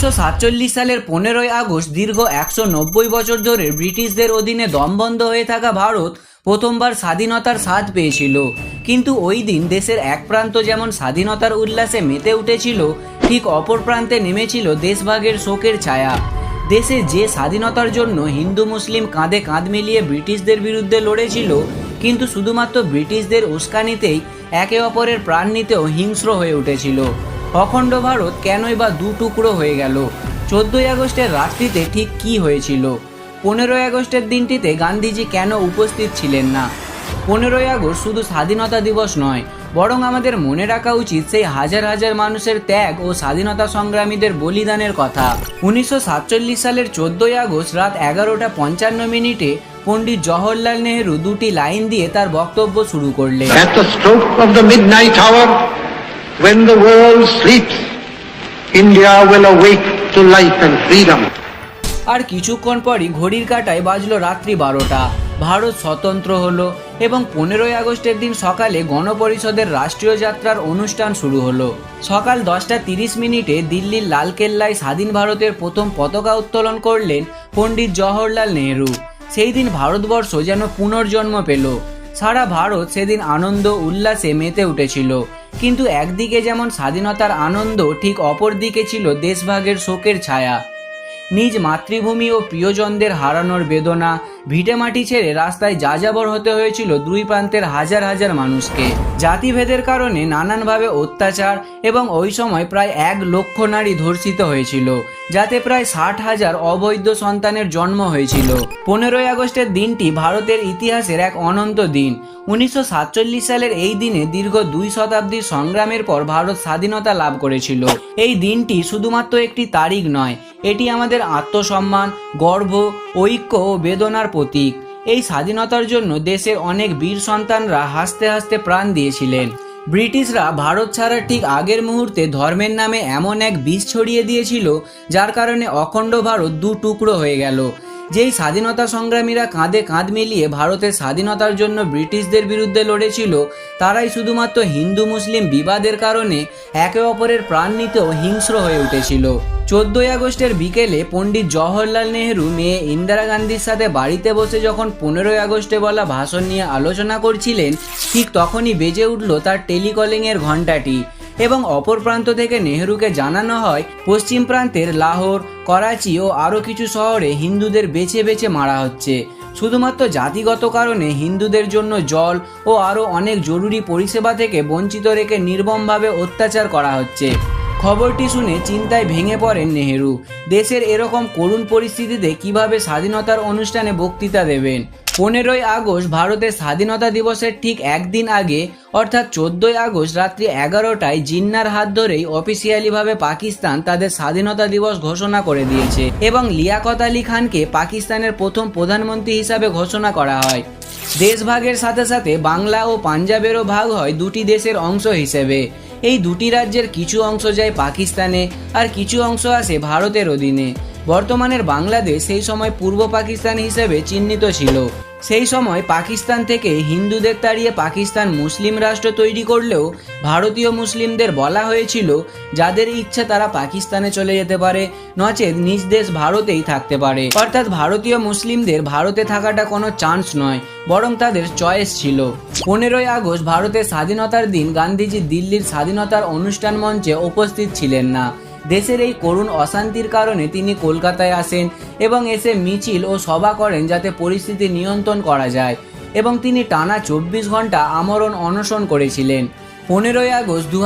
উনিশশো সাতচল্লিশ সালের পনেরোই আগস্ট দীর্ঘ একশো নব্বই বছর ধরে ব্রিটিশদের অধীনে দমবন্ধ হয়ে থাকা ভারত প্রথমবার স্বাধীনতার স্বাদ পেয়েছিল। কিন্তু ওই দিন দেশের এক প্রান্ত যেমন স্বাধীনতার উল্লাসে মেতে উঠেছিল, ঠিক অপর প্রান্তে নেমেছিল দেশভাগের শোকের ছায়া। দেশে যে স্বাধীনতার জন্য হিন্দু, মুসলিম কাঁধে কাঁধ মিলিয়ে ব্রিটিশদের বিরুদ্ধে লড়েছিল, কিন্তু শুধুমাত্র ব্রিটিশদের উস্কানিতেই একে অপরের প্রাণ নিতেও হিংস্র হয়ে উঠেছিল। অখণ্ড ভারত কেনই বা দু টুকরো হয়ে গেল? চোদ্দই আগস্টের রাত্রিতে ঠিক কি হয়েছিল? পনেরোই আগস্টের দিনটিতে গান্ধীজি কেন উপস্থিত ছিলেন না? পনেরোই আগস্ট শুধু স্বাধীনতা দিবস নয়, বরং আমাদের মনে রাখা উচিত সেই হাজার হাজার মানুষের ত্যাগ ও স্বাধীনতা সংগ্রামীদের বলিদানের কথা। উনিশশো সাতচল্লিশ সালের চোদ্দই আগস্ট রাত এগারোটা পঞ্চান্ন মিনিটে পণ্ডিত জওহরলাল নেহরু দুটি লাইন দিয়ে তার বক্তব্য শুরু করলেন। When the world sleeps, India will awake to life and freedom. আর কিছুক্ষণ পরই ঘড়ির কাঁটায় বাজলো রাত্রি বারোটা। ভারত স্বতন্ত্র হলো এবং পনেরোই আগস্টের দিন সকালে গণপরিষদের রাষ্ট্রীয় যাত্রার অনুষ্ঠান শুরু হলো। সকাল দশটা তিরিশ মিনিটে দিল্লির লালকেল্লায় স্বাধীন ভারতের প্রথম পতাকা উত্তোলন করলেন পণ্ডিত জওহরলাল নেহরু। সেই দিন ভারতবর্ষ যেন পুনর্জন্ম পেল। সারা ভারত সেদিন আনন্দ উল্লাসে মেতে উঠেছিল। কিন্তু একদিকে যেমন স্বাধীনতার আনন্দ, ঠিক অপর দিকে ছিল দেশভাগের শোকের ছায়া। নিজ মাতৃভূমি ও প্রিয়জনদের হারানোর বেদনা ভিটেমাটি ছেড়ে রাস্তায় যাযাবর হতে হয়েছিল দুই প্রান্তের হাজার হাজার মানুষকে। জাতিভেদের কারণে নানানভাবে অত্যাচার এবং ওই সময় প্রায় এক লক্ষ নারী ধর্ষিত হয়েছিল, যাতে প্রায় ষাট হাজার অবৈধ সন্তানের জন্ম হয়েছিল। পনেরোই আগস্টের দিনটি ভারতের ইতিহাসের এক অনন্ত দিন। উনিশশো সাতচল্লিশ সালের এই দিনে দীর্ঘ দুই শতাব্দীর সংগ্রামের পর ভারত স্বাধীনতা লাভ করেছিল। এই দিনটি শুধুমাত্র একটি তারিখ নয়, এটি আমাদের আত্মসম্মান গর্ব, ঐক্য ও বেদনার প্রতীক। এই স্বাধীনতার জন্য দেশের অনেক বীর সন্তানরা হাসতে হাসতে প্রাণ দিয়েছিলেন। ব্রিটিশরা ভারত ছাড়ার ঠিক আগের মুহূর্তে ধর্মের নামে এমন এক বিষ ছড়িয়ে দিয়েছিল, যার কারণে অখণ্ড ভারত দু টুকরো হয়ে গেল। যেই স্বাধীনতা সংগ্রামীরা কাঁধে কাঁধ মিলিয়ে ভারতের স্বাধীনতার জন্য ব্রিটিশদের বিরুদ্ধে লড়েছিল, তারাই শুধুমাত্র হিন্দু মুসলিম বিবাদের কারণে একে অপরের প্রাণ নিতেও হিংস্র হয়ে উঠেছিল। চোদ্দই আগস্টের বিকেলে পণ্ডিত জওহরলাল নেহরু মেয়ে ইন্দিরা গান্ধীর সাথে বাড়িতে বসে যখন পনেরোই আগস্টে বলা ভাষণ নিয়ে আলোচনা করছিলেন, ঠিক তখনই বেজে উঠল তার টেলিকলিংয়ের ঘণ্টাটি এবং অপর প্রান্ত থেকে নেহেরুকে জানানো হয়, পশ্চিম প্রান্তের লাহোর, করাচি ও আরও কিছু শহরে হিন্দুদের বেছে বেছে মারা হচ্ছে। শুধুমাত্র জাতিগত কারণে হিন্দুদের জন্য জল ও আরও অনেক জরুরি পরিষেবা থেকে বঞ্চিত রেখে নির্মমভাবে অত্যাচার করা হচ্ছে। খবরটি শুনে চিন্তায় ভেঙে পড়েন নেহেরু। দেশের এরকম করুণ পরিস্থিতিতে কীভাবে স্বাধীনতার অনুষ্ঠানে বক্তৃতা দেবেন? পনেরোই আগস্ট ভারতের স্বাধীনতা দিবসের ঠিক একদিন আগে, অর্থাৎ চোদ্দই আগস্ট রাত্রি এগারোটায় জিন্নার হাত ধরেই অফিসিয়ালিভাবে পাকিস্তান তাদের স্বাধীনতা দিবস ঘোষণা করে দিয়েছে এবং লিয়াকত আলী খানকে পাকিস্তানের প্রথম প্রধানমন্ত্রী হিসাবে ঘোষণা করা হয়। দেশভাগের সাথে সাথে বাংলা ও পাঞ্জাবেরও ভাগ হয় দুটি দেশের অংশ হিসেবে। এই দুটি রাজ্যের কিছু অংশ যায় পাকিস্তানে আর কিছু অংশ আসে ভারতের অধীনে। বর্তমানের বাংলাদেশ সেই সময় পূর্ব পাকিস্তান হিসেবে চিহ্নিত ছিল। সেই সময় পাকিস্তান থেকে হিন্দুদের তাড়িয়ে পাকিস্তান মুসলিম রাষ্ট্র তৈরি করলেও ভারতীয় মুসলিমদের বলা হয়েছিল যাদের ইচ্ছা তারা পাকিস্তানে চলে যেতে পারে, নচেত নিজ দেশ ভারতেই থাকতে পারে। অর্থাৎ ভারতীয় মুসলিমদের ভারতে থাকাটা কোনো চান্স নয়, বরং তাদের চয়েস ছিল। পনেরোই আগস্ট ভারতের স্বাধীনতার দিন গান্ধীজি দিল্লির স্বাধীনতার অনুষ্ঠান মঞ্চে উপস্থিত ছিলেন না। দেশের এই করুণ অশান্তির কারণে তিনি কলকাতায় আসেন এবং এসে মিছিল ও সভা করেন যাতে পরিস্থিতি নিয়ন্ত্রণ করা যায় এবং তিনি টানা চব্বিশ ঘণ্টা আমরণ অনশন করেছিলেন। পনেরোই আগস্ট দু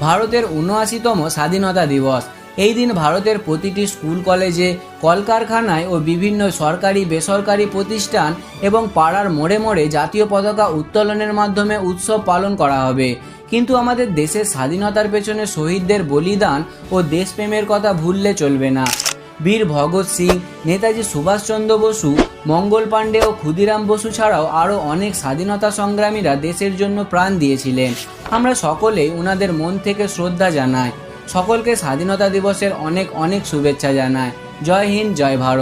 ভারতের উনআশিতম স্বাধীনতা দিবস। এই দিন ভারতের প্রতিটি স্কুল, কলেজে, কলকারখানায় ও বিভিন্ন সরকারি, বেসরকারি প্রতিষ্ঠান এবং পাড়ার মোড়ে মোড়ে জাতীয় পতাকা উত্তোলনের মাধ্যমে উৎসব পালন করা হবে। কিন্তু আমাদের দেশের স্বাধীনতার পেছনে শহীদদের বলিদান ও দেশপ্রেমের কথা ভুললে চলবে না। বীর ভগৎ সিং, নেতাজি সুভাষচন্দ্র বসু, মঙ্গল পাণ্ডে ও ক্ষুদিরাম বসু ছাড়াও আরও অনেক স্বাধীনতা সংগ্রামীরা দেশের জন্য প্রাণ দিয়েছিলেন। আমরা সকলেই ওনাদের মন থেকে শ্রদ্ধা জানাই। সকলকে স্বাধীনতা দিবসের অনেক অনেক শুভেচ্ছা জানায়। জয় হিন্দ জয় ভারত।